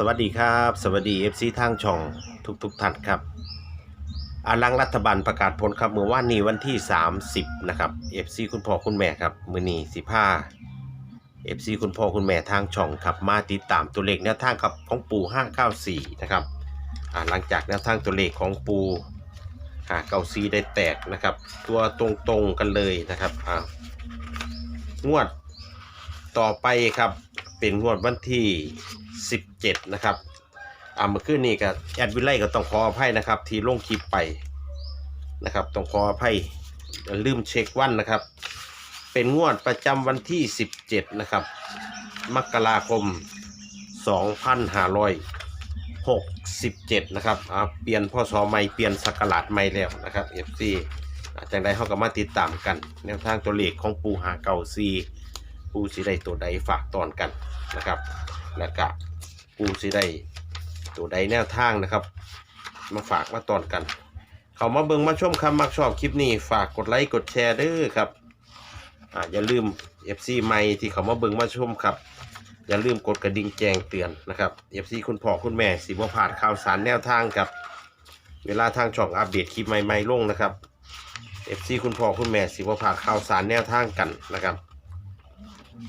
สวัสดีครับ สวัสดี FC ทางช่องทุกๆท่านครับอาลังรัฐบาลประกาศผลครับเมื่อวานนี้วันที่ 30 นะครับ FC คุณพ่อคุณแม่ครับมือนี้15 FC คุณพ่อคุณแม่ทางช่องครับมาติดตามตัวเลขแนวทางครับของปู594 นะครับหลังจากแนวทางตัวเลขของปู594 ได้แตกนะครับ ตัวตรงๆกันเลยนะครับอ่างวดต่อไปครับ เป็นงวดวันที่ 17 นะครับอ่าเมื่อคืนนี้ก็แอดวิไลก็ต้องขออภัยนะครับ ที่ลงคลิปไปนะครับต้องขออภัยลืมเช็ควันนะครับ เป็นงวดประจำวันที่ 17 นะครับ มกราคม 2567 นะครับอ่าเปลี่ยนพ่อสอใหม่เปลี่ยนสักราชใหม่แล้วนะครับ FC อ่าจังใดเขาก็มาติดตามกัน แนวทางตัวเลขของปูหาเก่าซี ปูสิได้ตัวใดฝากตอนกันนะครับ แล้วก็ปูสิได้ตัวใดแนวทางนะครับ มาฝากมาตอนกัน เขามาเบิงมาชมคำมักชอบคลิปนี้ฝากกดไลค์กดแชร์ด้อครับอ่าอย่าลืม FC ใหม่ที่เขามาเบิงมาชมครับ อย่าลืมกดกระดิ่งแจ้งเตือนนะครับ FC คุณพ่อคุณแม่สิบ่พลาดข่าวสารแนวทางกับ เวลาทางช่องอัปเดตคลิปใหม่ๆลงนะครับ FC คุณพ่อคุณแม่สิบ่พลาดข่าวสารแนวทางกันนะครับ คร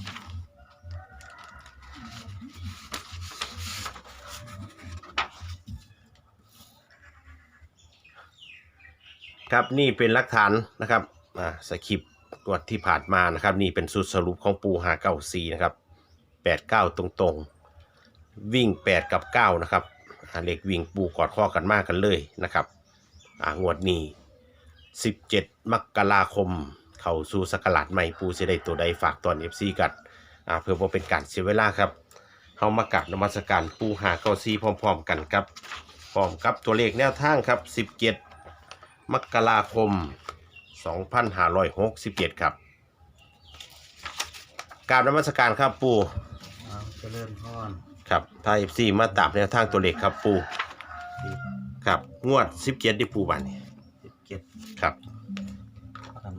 ับนี่เป็นหลักฐานนะครับอ่าสคริปต์ตรวจที่ผ่านมานะครับ นี่เป็นสุดสรุปของปูหาเก้าซีนะครับแปดเก้าตรงๆ วิ่งแปดกับเก้านะครับอ่าเลขวิ่งปูกอดข้อกันมากกันเลยนะครับอ่างวดนี้สิบเจ็ดมกราคม เข้าสู่สกราชใหม่ปูจะได้ตัวใดฝากตอนเอฟซีกันอ่าเพื่อว่าเป็นการเสียเวลาครับเฮามากราบนมัสการปูหาเก้าซีพร้อมๆกันครับพร้อมกับตัวเลขแนวทางครับสิบเจ็ดมกราคม 2567 ครับกราบนมัสการครับปูเอาเจริญพรครับไทยซีมาตามแนวทางตัวเลขครับปูสิบครับงวด 17ที่ปูบันนี่สิบเจ็ดครับ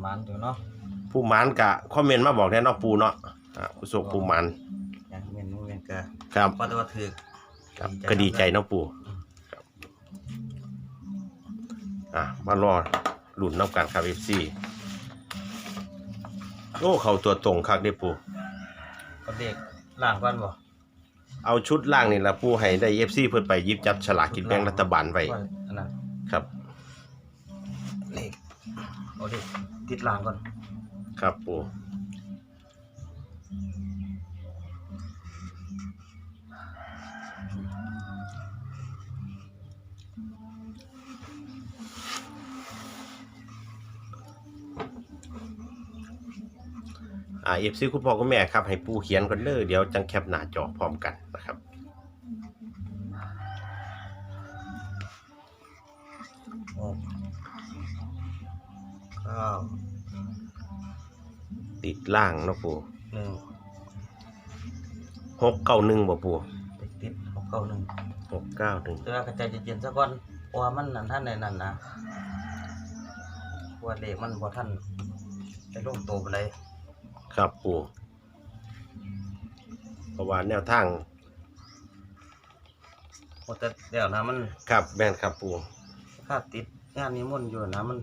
กันมันอยู่เนาะผู้หมานกะคอมเมนต์มาบอกแน่เนอกปูเนาะอ่าผู้โชคผู้หมานอย่างเมนมูเมนกะครับ พอแตัวาถือ ครับก็ดีใจเนาะปูครับอะ มารอลุ่นน้ำกันครับ FC โอ้เขาตัวตรงคักได้ปูก็เด็กล่างกันบ่เอาชุดล่างนี่ละปูให้ได้ FC เพิ่นไปหยิบจับฉลากกินแบ่งรัฐบาลไว้อันนั้นครับ เลขเอาเด็ก ติดล่างก่อนครับปูอ่าเอฟซีคุณพ่อคุณแม่ครับ ให้ปูเขียนก่อนเด้อเดี๋ยวจังแคปหน้าจอพร้อมกันนะครับหก เก้าติดล่างเนาะปูหนึ่งหกเก้าหนึ่งบ่ปูติดติดหกเก้าหนึ่งหกเก้าหนึ่งแต่ว่ากระจายเย็นๆซะก่อนเพราะว่ามันนั่นท่านในนั่นนะเพราะว่าเลขมันบ่ท่านไปลงโตไปเลยครับปูเพราะว่าแนวทางโอ้แต่เดี๋ยวนะมันครับแม่นครับปูถ้าติดงานนิมนต์อยู่นะมัน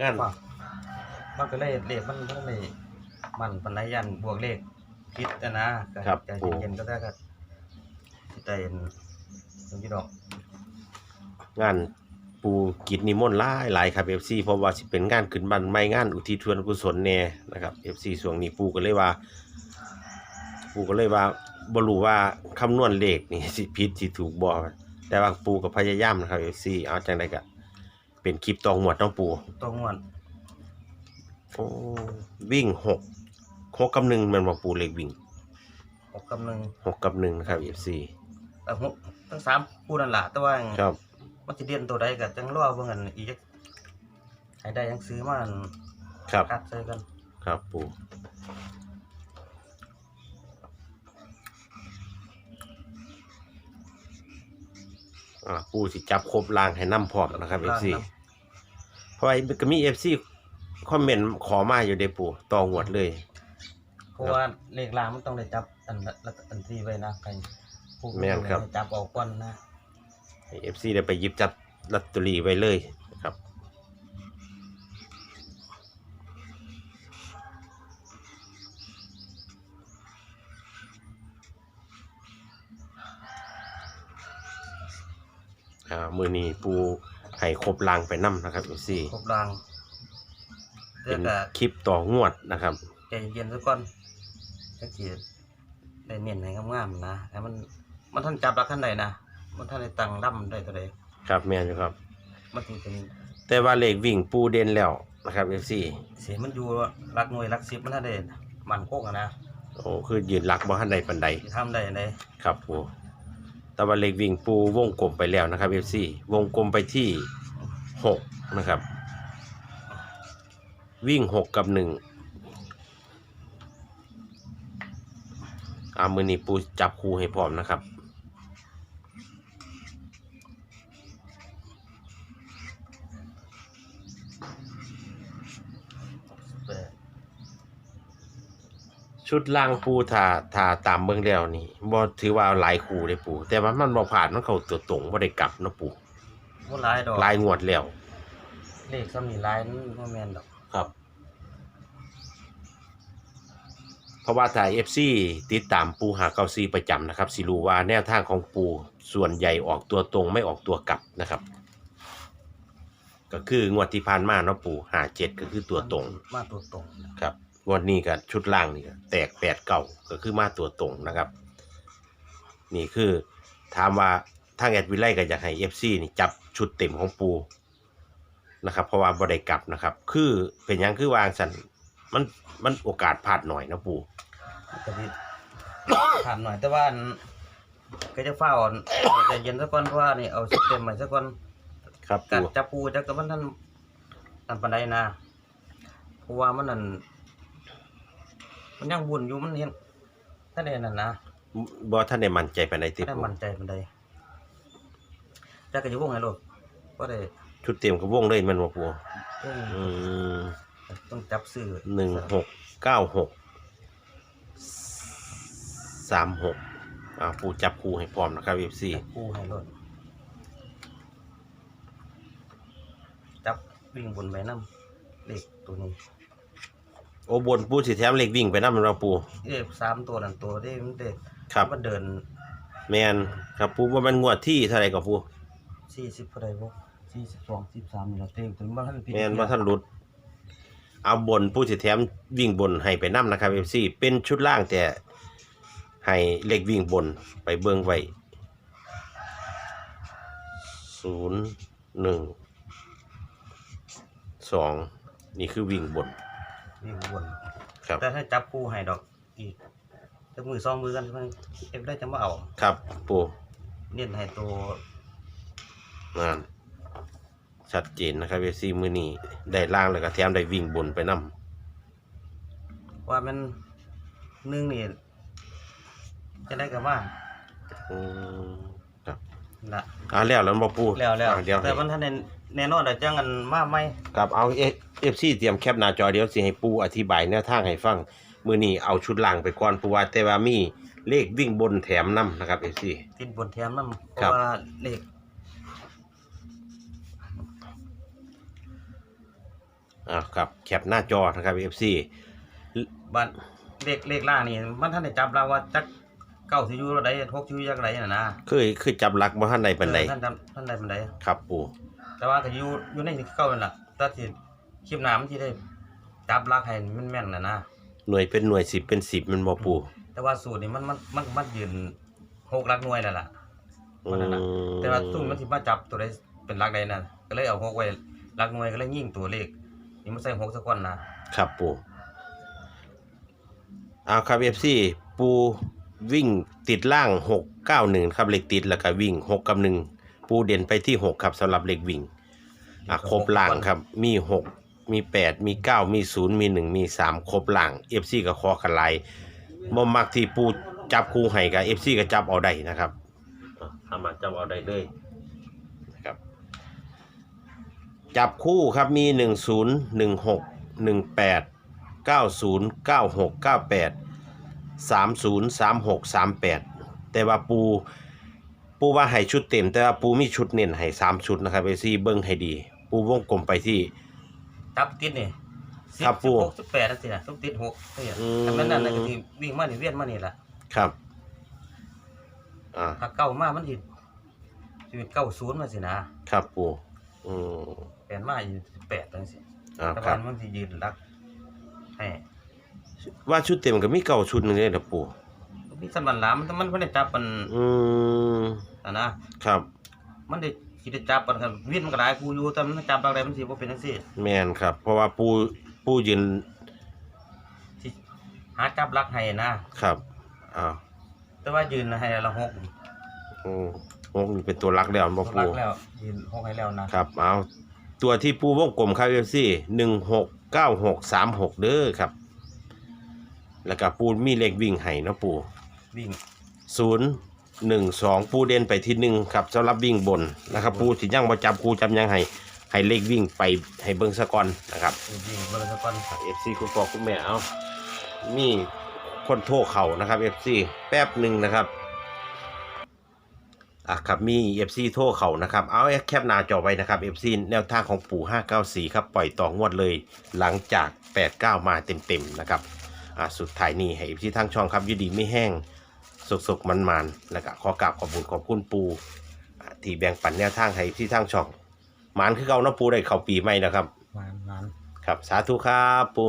งานว่ามันก็เลยเลขมันมันเลยมันปันไหนยันบวกเลขคิดนะนะก็ครับใจปูเย็นๆก็ได้ก็สิใจเย็นตรงที่ดอก งานปูกิจนิมนต์หลายหลายครับ FC เพราะว่าสิเป็นงานขึ้นบันไม่งานอุทิศทวนกุศลแน่นะครับ FC ส่วงนี้ปูก็เลยว่า ปูก็เลยว่าบ่รู้ว่าคำนวณเลขนี่สิผิดสิถูกบ่แต่ว่าปูก็พยายามนะครับ FC เอาจังไดก็ เป็นคลิปตองหมวดเน้องปูตัวงวนโอ้วิ่งหกหกกับหนึ่งแมันบ่ปูเลขวิ่งหกกับหนึ่งหกกับหนึ่งนะครับ FC แต่หกทั้งสามคู่นั่นแหละแต่ว่าครับ มันจะเด่นตัวใดก็จังรอเบิ่งกันอีกจักให้ได้ยังซื้อมาอันครับ กัดใส่กันครับปูอ่าปูสิจับครบล่างให้น้ำพร้อมนะครับ FC ล่าง เพราะว่าก็มี FC คอมเมนต์ขอมาอยู่เด้ปูต่อหวดเลย เพราะว่าเลขล่างมันต้องได้จับอันละอันที่ไว้นะใครผู้ผู้แม่นครับให้จับออกก่อนนะเอฟซีได้ไปหยิบจับลอตเตอรี่ไว้เลยนะครับ อ่ามือนี้ปู ให้ครบลางไปนํนะครับเอฟซีครบรางเป็เดี๋ยนวก็คลิปต่องวดนะครับ ใจเย็นๆซะก่อนจักสิได้เน้นให้งามๆนะแต่มันมันท่านจับหลักท่านใดนะมันท่านได้ตั้งล่ำได้ตัวใดครับแม่นอยู่ครับ มันสิเป็นแต่ว่าเลขวิ่งปูเด่นแล้วนะครับเอฟซีเสียมันอยู่หลักหน่วยหลักสิบมันท่านได้มันโคกอะนะโอ้คือยืนรักบ่ทันใดปันใดสิทำได้อันใดครับปู ตะวันเล็กวิ่งปูวงกลมไปแล้วนะครับเอฟซีวงกลมไปที่หกนะครับ วิ่งหกกับหนึ่งอามือนี้ปูจับคูให้พร้อมนะครับ ชุดล่างปูถ้าถ้าตามเบื้องแล้วนี่บ่ถือว่าหลายคูเลยปูแต่ว่ามันบ่ผ่านมันเข้าตัวตรงบ่ได้กลับเนาะปูบ่หลายดอกหลายงวดแล้วเลขซ้ำนี่หลายนั่นบ่แม่นดอกครับ เพราะว่าถ้า FC ติดตามปูหาเกาซีประจำนะครับสิรู้ว่าแนวทางของปูส่วนใหญ่ออกตัวตรงไม่ออกตัวกลับนะครับ ก็คืองวดที่ผ่านมาเนาะปูหาเจ็ดก็คือตัวตรง มาตัวตรงนะครับ งวดนี้ก็ชุดล่างนี่ก็แตกแปดเก่าก็คือมาตัวตรงนะครับ นี่คือถามว่าทางแอดวิไลก็อยากให้ FC นี่จับชุดเต็มของปูนะครับ เพราะว่าบ่ได้กลับนะครับ คือเป็นหยังคือวางสันมันมันโอกาสพลาดหน่อยนะปูก็สิถามหน่อยแต่ว่าอันก็จะเฝ้าอ่อนใจเย็นซะก่อนเพราะว่านี่เอาสิเต็มใหม่ซะก่อนครับกัปูดจับปูจักกับมันท่านอันปานใดนะเพราะว่ามันนั่น มันยังวุ่นอยู่มันเห็นท่านเห็นนั่นนะบ่ท่านได้มั่นใจปานใดติได้ปูมั่นใจปานใดจักก็อยู่วงไงลูกบ่ได้ชุดเต็มกับวงเลยแมันบ่ปูวงอืมต้องจับซื้อหนึ่งหกเก้าหกสามหกอ่าปูจับคูให้พร้อมนะครับ FC จับปูให้รถจับวิ่งบนไปน้ำเลขตัวนี้ โอบนปูสิแถมเลขวิ่งไปนำแม่นบ่ปูเลขสามตัวนั่นตัวได้มันเด็กครับ มันเดินแมนครับปูว่ามันงวดที่เท่าไหร่กับปูสี่สิบเท่าไหร่บ่สี่สิบสองสิบสามนี่ละเต็งตัวนี้มันท่านผิดแมนว่าท่านหลุด เอาบนผู้สิแถมวิ่งบนให้ไปนํนะครับ FC เป็นชุดล่างแต่ให้เลขวิ่งบนไปเบิ่งไว้ศูนย์หนึ่งสองนี่คือวิ่งบน วิ่งวนครับแต่ถ้าจับคู่ให้ดอกอีกจะมือสองมือกันมันเก็บได้จะมาเอาครับปูเน้นให้ตัวงานชัดเจนนะครับ FC มือนี้ได้ล่างแล้วก็แถมได้วิ่งบนไปนํว่ามันหนึ่งนี่จะได้กับว่าอืมครับละอ่าแล้วแล้วบ่ปูแล้วแล้วอ่าเดี๋ยวแต่ให้มันท่านแน่ แน่นอนแต่จังกันมาไหมครับเอาเอฟซีเตรียมแคปหน้าจอเดี๋ยวสิให้ปูอธิบายแนวทางให้ฟังมื้อนี้เอาชุดล่างไปก่อนปูว่าแต่ว่ามีเลขวิ่งบนแถมนํนะครับ FC ติดบนแถมนั่นเพครัราะบว่าเลขอ่าครับแคปหน้าจอนะครับ FC บัตรเลขเลขล่างนี่มันท่านได้จับเราว่าจักเก้าสิอยู่ระใดหกสิอยู่จักไรน่ะนะเคยคือจับหลักบ่ทันใดปานใดเออท่านจำท่านใดปานใดครับปู แต่ว่าก็อยู่อยู่ในเก้านั่นล่ะแต่ที่คลิปหน้ามันสิได้จับลักให้มันแม่นน่ะนะ หน่วยเป็นหน่วย10เป็น10มันบ่ปูแต่ว่าสูตรนี่มันมันมันมันยืนหกหลักหน่วยแล้วล่ะ อืว่านั่นน่ะมแต่ว่าตุ้มมันสิมาจับตัวใดเป็นหลักใดน่ะก็เลยเอาหกไว้หลักหน่วยก็เลยยิงตัวเลขนี่มันใส่หกสักคนนะครับปูเอาครับ FC ปูวิ่งติดล่าง691ครับเลขติดแล้วก็วิ่ง6กับ1 ปูเด่นไปที่6ครับสำหรับเลขวิ่งอะครบล่างครับมีหกมีแปดมีเก้ามีศูนย์มีหนึ่งมีสามครบล่างเอฟซีกับคอกันไลายบ่มักที่ปูจับคู่ให้กับเอฟซีก็จับเอาได้นะครับอะสามารถจับเอาได้เลยนะครับ จับคู่ครับมีหนึ่งศูนย์หนึ่งหกหนึ่งแปดเก้าศูนย์เก้าหกเก้าแปดสามศูนย์สามหกสามแปดแต่ว่าปู ปูว่าให้ชุดเต็ม แต่ว่าปูมีชุดเน้นให้สามชุดนะครับเอฟซีเบิ้งให้ดี ปูวงกลมไปที่จับติดนี่ครับปู่หกสิบแปดนั่นสินะต้องติดหกนี่อืมแต่แม่นนั่นน่ะก็ที่วิ่งมานี่เวียนมานี่แหละครับอ่าถ้าเก้ามามันสิชีวิตเก้าศูนย์มาสินะครับปูอืมแปดมาอยู่สิบแปดจังสิอ่าแต่ครัว่าบ มันสิยืนรักให้ว่าชุดเต็มก็มีเก่าชุดหนึงเลยนะปู มีสันบันหลามมันมันไม่ได้จับมันอืมอะนะครับ มันได้คิดได้จับมันครับวิ่งมันก็ได้กูอยู่แต่มันจับอะไรมันสิบ่เป็นจังซี่แมนครับ เพราะว่าปูปูยืนสิหาจับรักให้นะครับอ้าวแต่ว่ายืนให้ละหกอืมโอ้นี่เป็นตัวรักแล้วบ่รัปูกแล้วยืนหกให้แล้วนะครับ เอาตัวที่ปูวงกลมครับเอฟซีหนึ่งหกเก้าหกสามหกเด้อครับ แล้วก็ปูมีเลขวิ่งให้เนาะปู วิ่งศูนย์หนึ่งสองปูเด่นไปที่หนึ่งครับสำหรับวิ่งบนนะครับปูสิยังมาจับปูจำยังให้ให้เลขวิ่งไปให้เบิ้งสะก่อนนะครับวิ่งเบอร์สะก่อนเอฟซีคุณพ่อคุณแม่เอามีคนโทรเข่านะครับเอฟซีแป๊บหนึ่งนะครับอะครับมีเอฟซีโทรเข่านะครับเอาแคปหน้าจอไว้นะครับเอฟซีแนวทางของปู่594ครับปล่อยต่องวดเลยหลังจาก 89 มาเต็มๆนะครับอะสุดท้ายนี้ให้เอฟซีทางช่องครับอยูดีไม่แห้ง สุกๆมันๆแล้วก็ขอกราบขอบคุณขอบคุณปูอะที่แบ่งปันแนวทางให้ที่ทางช่องหมานคือเก่าเนาะปูได้เข้าปีใหม่นะครับมานมาน ครับ สาธุครับปู